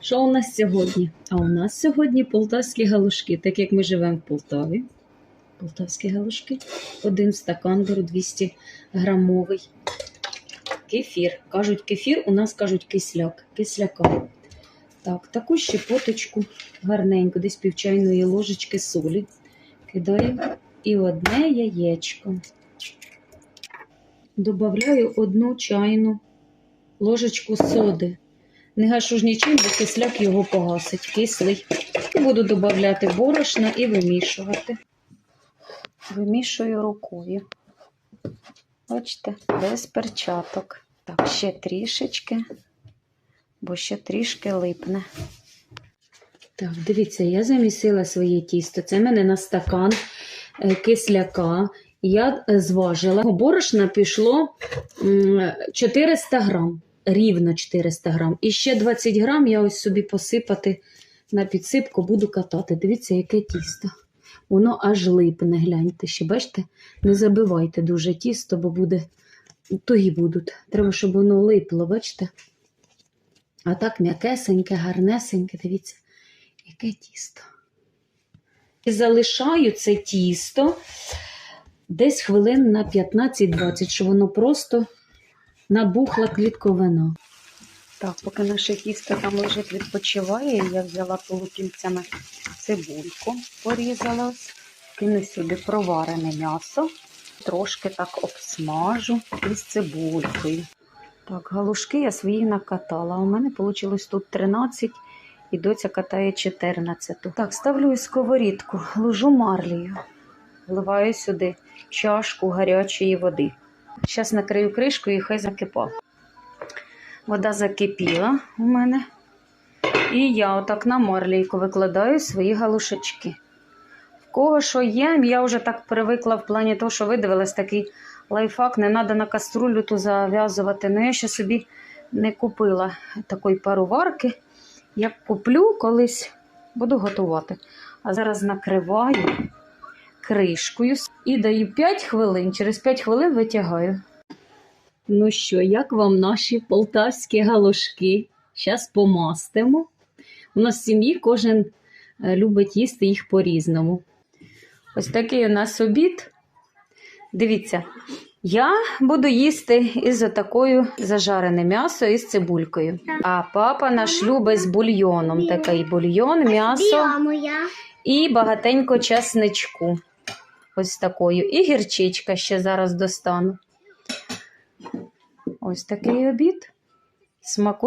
Що у нас сьогодні? А у нас сьогодні полтавські галушки, так як ми живемо в Полтаві. Полтавські галушки. Один стакан беру 200 грамовий. Кефір. Кажуть кефір, у нас кажуть кисляк. Кисляка. Так, таку щепоточку гарненько, десь пів чайної ложечки солі. Кидаю і одне яєчко. Добавляю одну чайну ложечку соди. Не гашу ж нічим, бо кисляк його погасить, кислий. Буду додавати борошна і вимішувати. Вимішую рукою. Бачите, без перчаток. Так, ще трішечки, бо ще трішки липне. Так, дивіться, я замісила своє тісто. Це в мене на стакан е, кисляка. Я е, зважила. Борошна пішло 400 грам, рівно 400 грам. І ще 20 грам я ось собі посипати на підсипку буду катати. Дивіться, яке тісто. Воно аж липне, гляньте. Ще бачите, не забивайте дуже тісто, бо буде тугі будуть. Треба, щоб воно липло, бачите? А так м'якесеньке, гарнесеньке, дивіться, яке тісто. І залишаю це тісто десь хвилин на 15-20, щоб воно просто набухла клітковина. Так, поки наше тісто там лежить, відпочиває, я взяла полукільцями цибульку, порізала, кину сюди проварене м'ясо, трошки так обсмажу із цибулькою. Так, галушки я свої накатала. У мене вийшло тут 13 і доця катає 14. Так, ставлю сковорідку, ложу марлею, вливаю сюди чашку гарячої води. Зараз накрию кришкою і хай закипа. Вода закипіла у мене. І я отак на марлійку викладаю свої галушечки. В кого що є, я вже так привикла в плані того, що видивилась такий лайфхак, не треба на каструлю ту зав'язувати. Ну я ще собі не купила такої пароварки. Як куплю колись, буду готувати. А зараз накриваю кришкою і даю 5 хвилин. Через 5 хвилин витягаю. Ну що, як вам наші полтавські галушки? Зараз помастимо. У нас в сім'ї кожен е, любить їсти їх по-різному. Ось такий у нас обід. Дивіться, я буду їсти із такою зажарене м'ясо із цибулькою. А папа наш любить з бульйоном. Такий бульйон, м'ясо і багатенько часничку. Ось такою. І гірчичка ще зараз достану. Ось такий обід. Смаку.